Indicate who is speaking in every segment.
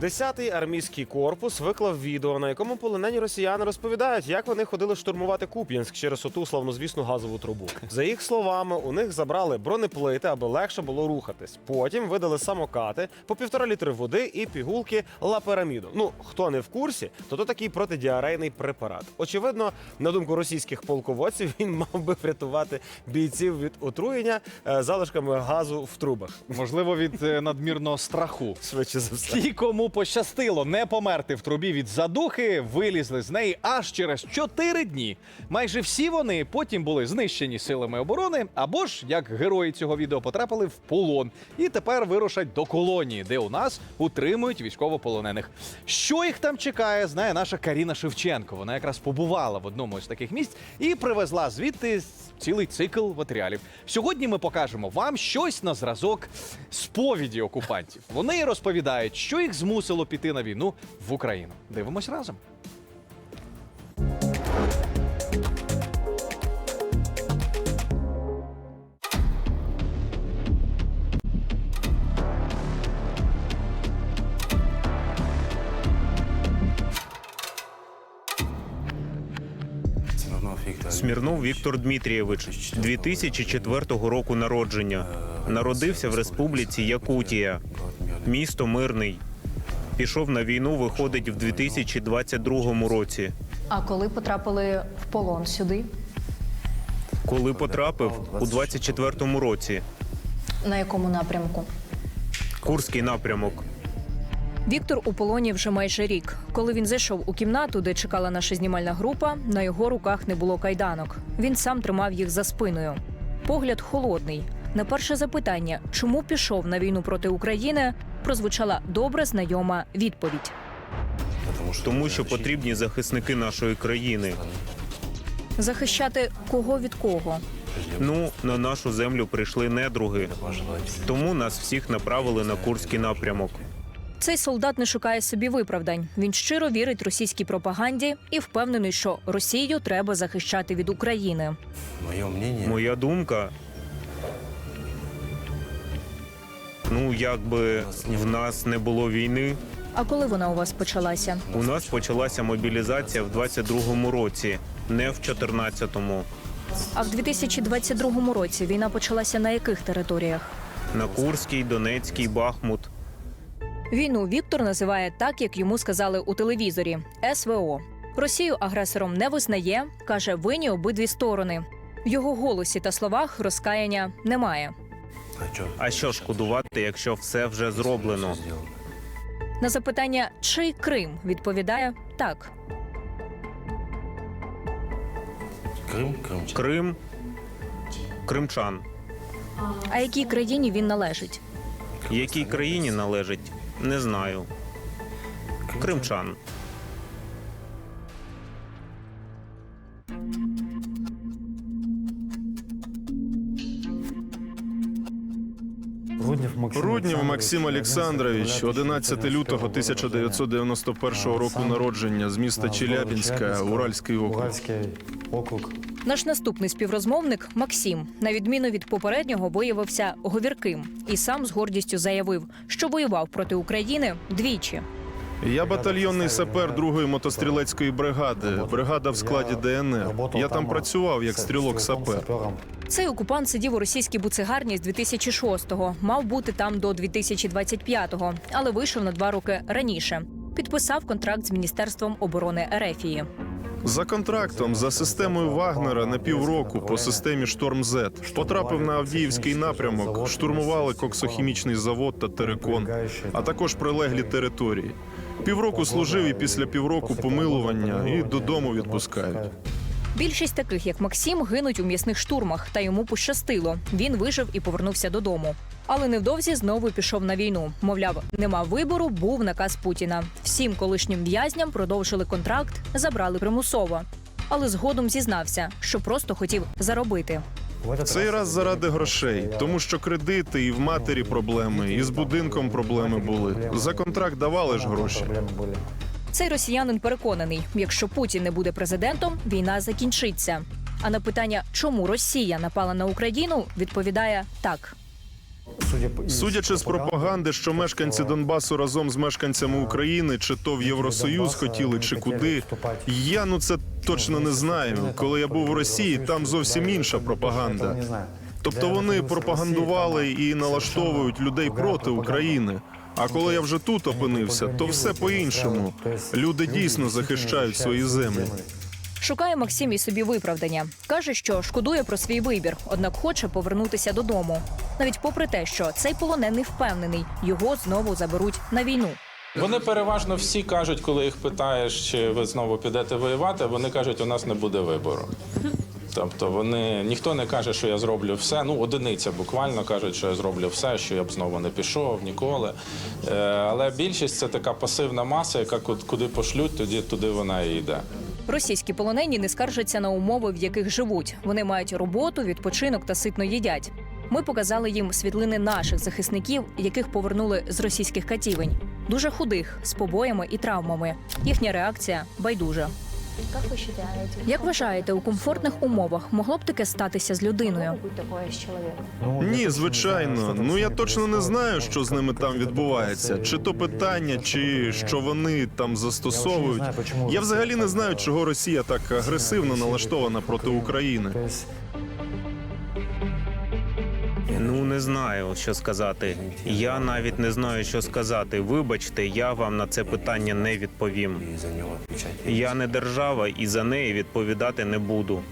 Speaker 1: Десятий армійський корпус виклав відео, на якому полонені росіяни розповідають, як вони ходили штурмувати Куп'янськ через оту славнозвісну газову трубу. За їх словами, у них забрали бронеплити, аби легше було рухатись. Потім видали самокати по півтора літри води і пігулки лапераміду. Ну хто не в курсі, то то такий протидіарейний препарат. Очевидно, на думку російських полководців, він мав би врятувати бійців від отруєння е, залишками газу в трубах.
Speaker 2: Можливо, від е, надмірного страху.
Speaker 1: Швидше за все.
Speaker 2: Кому пощастило не померти в трубі від задухи, вилізли з неї аж через 4 дні. Майже всі вони потім були знищені силами оборони, або ж, як герої цього відео, потрапили в полон і тепер вирушать до колонії, де у нас утримують військовополонених. Що їх там чекає, знає наша Каріна Шевченко. Вона якраз побувала в одному з таких місць і привезла звідти цілий цикл матеріалів. Сьогодні ми покажемо вам щось на зразок сповіді окупантів. Вони розповідають, що їх змусило піти на війну в Україну. Дивимось разом.
Speaker 3: Смірнов Віктор Дмитрієвич, 2004 року народження. Народився в республіці Якутія. Місто Мирний. Пішов на війну, виходить в 2022 році.
Speaker 4: А коли потрапили в полон сюди?
Speaker 3: Коли потрапив у 24 році.
Speaker 4: На якому напрямку?
Speaker 3: Курський напрямок.
Speaker 4: Віктор у полоні вже майже рік. Коли він зайшов у кімнату, де чекала наша знімальна група, на його руках не було кайданок. Він сам тримав їх за спиною. Погляд холодний. На перше запитання, чому пішов на війну проти України, прозвучала добре знайома відповідь.
Speaker 3: Тому що потрібні захисники нашої країни.
Speaker 4: Захищати кого від кого?
Speaker 3: Ну, на нашу землю прийшли недруги. Тому нас всіх направили на Курський напрямок.
Speaker 4: Цей солдат не шукає собі виправдань. Він щиро вірить російській пропаганді і впевнений, що Росію треба захищати від України.
Speaker 3: Моя думка. Ну, якби в нас не було війни,
Speaker 4: А коли вона у вас почалася?
Speaker 3: у нас почалася мобілізація в 22-му році, не в 14-му.
Speaker 4: А в 2022 році війна почалася на яких територіях?
Speaker 3: На Курський, Донецький, Бахмут.
Speaker 4: Війну Віктор називає так, як йому сказали у телевізорі СВО. Росію агресором не визнає, каже, винні обидві сторони. В його голосі та словах розкаяння немає.
Speaker 5: А
Speaker 3: що шкодувати, якщо все вже зроблено?
Speaker 4: На запитання, чий Крим відповідає так.
Speaker 5: Крым, Крым.
Speaker 3: Крим, кримчан.
Speaker 4: А якій країні він належить?
Speaker 3: Якій країні належить? Не знаю. Кримчан.
Speaker 6: Руднів Максим Олександрович, 11 лютого 1991 року народження з міста Челябінська, Уральський округ.
Speaker 7: Уральський округ.
Speaker 4: Наш наступний співрозмовник Максим, на відміну від попереднього, виявився говірким і сам з гордістю заявив, що воював проти України двічі.
Speaker 6: Я батальйонний сапер другої мотострілецької бригади. Бригада в складі ДНР. Я там працював як стрілок-сапер.
Speaker 4: Цей окупант сидів у російській буцегарні з 2006-го, мав бути там до 2025-го, але вийшов на два роки раніше. Підписав контракт з міністерством оборони Ерефії.
Speaker 6: За контрактом за системою Вагнера на півроку по системі Шторм З потрапив на Авдіївський напрямок, штурмували коксохімічний завод та терекон, а також прилеглі території. Півроку служив і після півроку помилування і додому відпускають.
Speaker 4: Більшість таких, як Максим, гинуть у м'ясних штурмах, та йому пощастило. Він вижив і повернувся додому. Але невдовзі знову пішов на війну. Мовляв, нема вибору, був наказ Путіна. Всім колишнім в'язням продовжили контракт, забрали примусово. Але згодом зізнався, що просто хотів заробити.
Speaker 6: Цей раз заради грошей, тому що кредити і в матері проблеми, і з будинком проблеми були. За контракт давали ж гроші.
Speaker 4: Цей росіянин переконаний, якщо Путін не буде президентом, війна закінчиться. А на питання, чому Росія напала на Україну, відповідає так.
Speaker 6: Судячи з пропаганди, що мешканці Донбасу разом з мешканцями України, чи то в Євросоюз хотіли, чи куди, я ну це точно не знаю. Коли я був в Росії, там зовсім інша пропаганда. Тобто вони пропагандували і налаштовують людей проти України. А коли я вже тут опинився, то все по-іншому. Люди дійсно захищають свої землі.
Speaker 4: Шукає Максим і собі виправдання. Каже, що шкодує про свій вибір, однак хоче повернутися додому. Навіть попри те, що цей полонений впевнений, його знову заберуть на війну.
Speaker 7: Вони переважно всі кажуть, коли їх питаєш, чи ви знову підете воювати, вони кажуть, у нас не буде вибору. Тобто вони ніхто не каже, що я зроблю все. Ну, одиниця буквально кажуть, що я зроблю все, що я б знову не пішов ніколи. Е, але більшість це така пасивна маса, яка куди пошлють, тоді туди вона і йде.
Speaker 4: Російські полонені не скаржаться на умови, в яких живуть. Вони мають роботу, відпочинок та ситно їдять. Ми показали їм світлини наших захисників, яких повернули з російських катівень. Дуже худих, з побоями і травмами. Їхня реакція байдужа. Як вважаєте, у комфортних умовах могло б таке статися з людиною?
Speaker 6: Ні, звичайно. Ну я точно не знаю, що з ними там відбувається. Чи то питання, чи що вони там застосовують. Я взагалі не знаю, чого Росія так агресивно налаштована проти України.
Speaker 3: Ну не знаю, що сказати. Я навіть не знаю, що сказати. Вибачте, я вам на це питання не відповім. Я не держава і за неї відповідати не буду.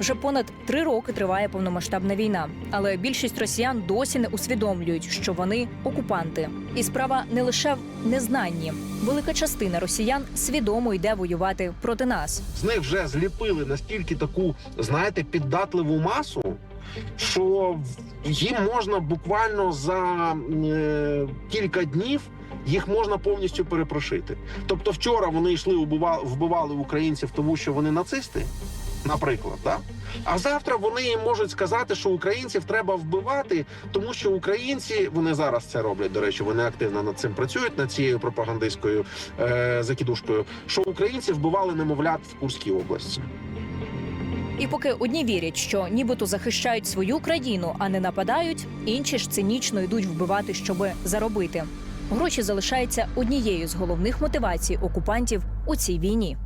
Speaker 4: Вже понад три роки триває повномасштабна війна, але більшість росіян досі не усвідомлюють, що вони окупанти. І справа не лише в незнанні. Велика частина росіян свідомо йде воювати проти нас.
Speaker 8: з них вже зліпили настільки таку, знаєте, піддатливу масу, що їм можна буквально за е, кілька днів. Їх можна повністю перепрошити. Тобто, вчора вони йшли вбивали українців, тому що вони нацисти, наприклад, да? а завтра вони їм можуть сказати, що українців треба вбивати, тому що українці вони зараз це роблять. До речі, вони активно над цим працюють над цією пропагандистською е, закидушкою. Що українці вбивали немовлят в Курській області.
Speaker 4: І поки одні вірять, що нібито захищають свою країну, а не нападають, інші ж цинічно йдуть вбивати, щоби заробити. Гроші залишаються однією з головних мотивацій окупантів у цій війні.